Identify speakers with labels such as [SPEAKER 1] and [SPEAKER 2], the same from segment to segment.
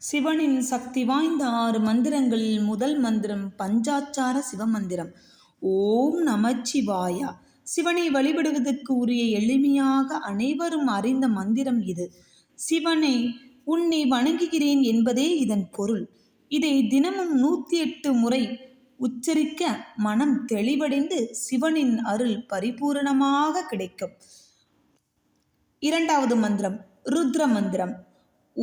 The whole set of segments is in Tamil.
[SPEAKER 1] சிவனின் சக்தி வாய்ந்த ஆறு மந்திரங்களில் முதல் மந்திரம் பஞ்சாச்சார சிவமந்திரம். ஓம் நமச்சிவாயா. சிவனை வழிபடுவதற்கு உரிய எளிமையாக அனைவரும் அறிந்த மந்திரம் இது. சிவனை உன்னை வணங்குகிறேன் என்பதே இதன் பொருள். இதை தினமும் நூற்றி எட்டு முறை உச்சரிக்க மனம் தெளிவடைந்து சிவனின் அருள் பரிபூரணமாக கிடைக்கும். இரண்டாவது மந்திரம் ருத்ர மந்திரம்.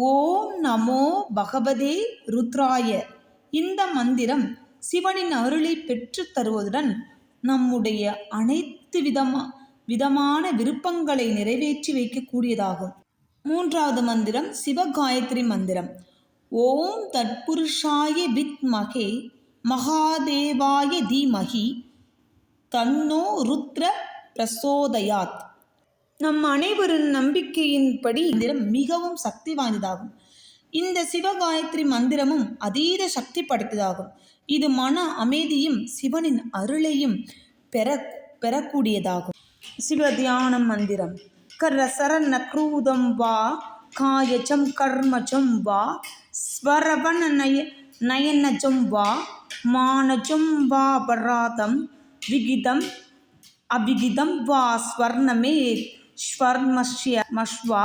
[SPEAKER 1] ஓம் நமோ பகவதே ருத்ராய. இந்த மந்திரம் சிவனின் அருளை பெற்று தருவதுடன் நம்முடைய அனைத்து விதமா விதமான விருப்பங்களை நிறைவேற்றி வைக்கக்கூடியதாகும். மூன்றாவது மந்திரம் சிவகாயத்ரி மந்திரம். ஓம் தட்புருஷாய வித்மகே மகாதேவாய தீமகி தன்னோ ருத்ர பிரசோதயாத். நம் அனைவரின் நம்பிக்கையின்படி மந்திரம் மிகவும் சக்தி வாய்ந்ததாகும் இந்த சிவகாயத்ரி மந்திரமும் அதீத சக்தி படைத்ததாகும் இது மன அமைதியும் சிவனின் அருளையும் பெற பெறக்கூடியதாகும். சிவ தியானம் மந்திரம். கர சரண க்ரூதம் வா காயஜம் கர்மஜம் வா ஸ்வரவண நய நயனஜம் வா மானஜம் வா பராதம் விகிதம் அபிகிதம் வா ஸ்வர்ணமே ஸ்வர்மஷ்ய மஷ்வா.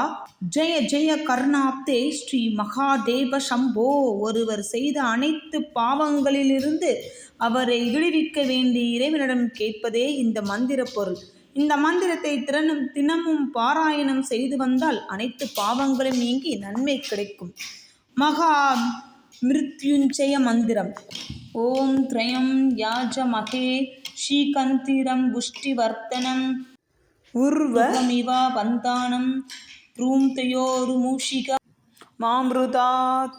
[SPEAKER 1] ஜெய ஜெய கர்ணாப்தே ஸ்ரீ மகாதேவ சம்போ. ஒருவர் செய்த அனைத்து பாவங்களிலிருந்து அவரை விடுவிக்க வேண்டிய இறைவனிடம் கேட்பதே இந்த மந்திர பொருள். இந்த மந்திரத்தை திறனும் தினமும் பாராயணம் செய்து வந்தால் அனைத்து பாவங்களும் நீங்கி நன்மை கிடைக்கும். மகா மிருத்யுஞ்சய மந்திரம். ஓம் த்ரயம் யாஜமகே. ஸ்ரீகந்திரம் புஷ்டிவர்த்தனம். உர்வமிவா பந்தானம் ப்ரூம்தயோருமூஷிக மாமிருதாத்.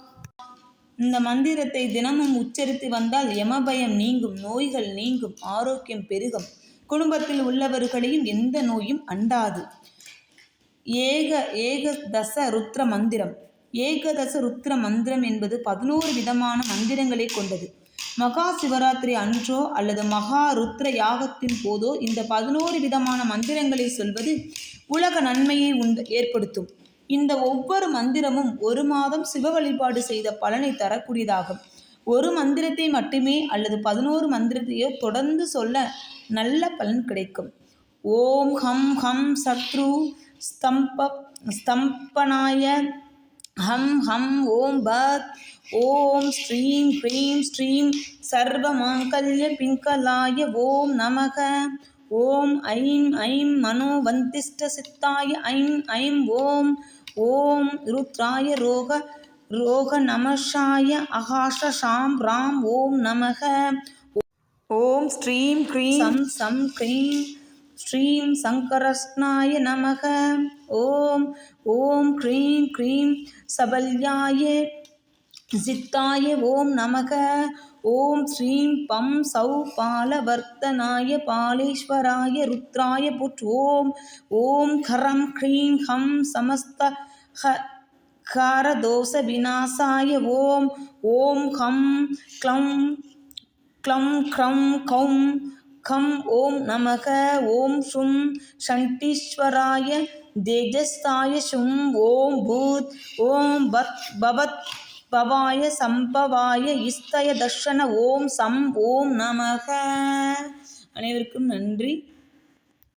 [SPEAKER 1] இந்த மந்திரத்தை தினமும் உச்சரித்து வந்தால் யமபயம் நீங்கும் நோய்கள் நீங்கும் ஆரோக்கியம் பெருகும். குடும்பத்தில் உள்ளவர்களையும் எந்த நோயும் அண்டாது. ஏக ஏகதச ருத்ர மந்திரம். ஏகதச ருத்ர மந்திரம் என்பது பதினோரு விதமான மந்திரங்களை கொண்டது. மகா சிவராத்திரி அன்றோ அல்லது மகா ருத்ர யாகத்தின் போதோ இந்த பதினோரு விதமான மந்திரங்களை சொல்வது உலக நன்மையை உண்டு ஏற்படுத்தும். இந்த ஒவ்வொரு மந்திரமும் ஒரு மாதம் சிவ வழிபாடு செய்த பலனை தரக்கூடியதாகும். ஒரு மந்திரத்தை மட்டுமே அல்லது பதினோரு மந்திரத்தையோ தொடர்ந்து சொல்ல நல்ல பலன் கிடைக்கும். ஓம் ஹம் ஹம் சத்ரு ஸ்தம்ப ஸ்தம்பனாய ஹம் ஹம் ஓம் பத் ஓம் ஸ்ரீம் க்ரீம் ஸ்ரீம் சர்வமாங்கல்ய பிங்கலாய ஓம் நமக. ஓம் ஐம் ஐம் மனோவந்திஷ்ட சித்தாய ஐம் ஐம் ஓம். ஓம் ருத்ராய ரோக ரோக நமஷாய அகாஷ ஷாம் ராம் ஓம் நமக. ஓம் ஸ்ரீம் க்ரீம் சம் சம் க்ரீம் ஸ்ரீம் சங்கரஸ்னாய நமக. ஓம் ஓம் க்ரீம் க்ரீம் சபல்யாய சித்தாய ஓம் நமக. ஓம் ஸ்ரீம் பம் சௌ பாலவர்த்தனாய பாலேஸ்வராய ருத்ராய புட் ஓம் ஓம் கரம் க்ரீம் ஹம் சமஸ்த ஹ காரதோஷ விநாசாய ஓம். ஓம் ஹம் க்ளம் க்ளம் க்ரம் கௌம் கம் ஓம் நமக ஓம் சும் ஷண்டீஸ்வராய தேஜஸ்தாய சும் ஓம் பூத் ஓம் பத் பவத் பவாய சம்பவாய இஸ்தய தர்ஷன ஓம் சம் ஓம் நமக. அனைவருக்கும் நன்றி.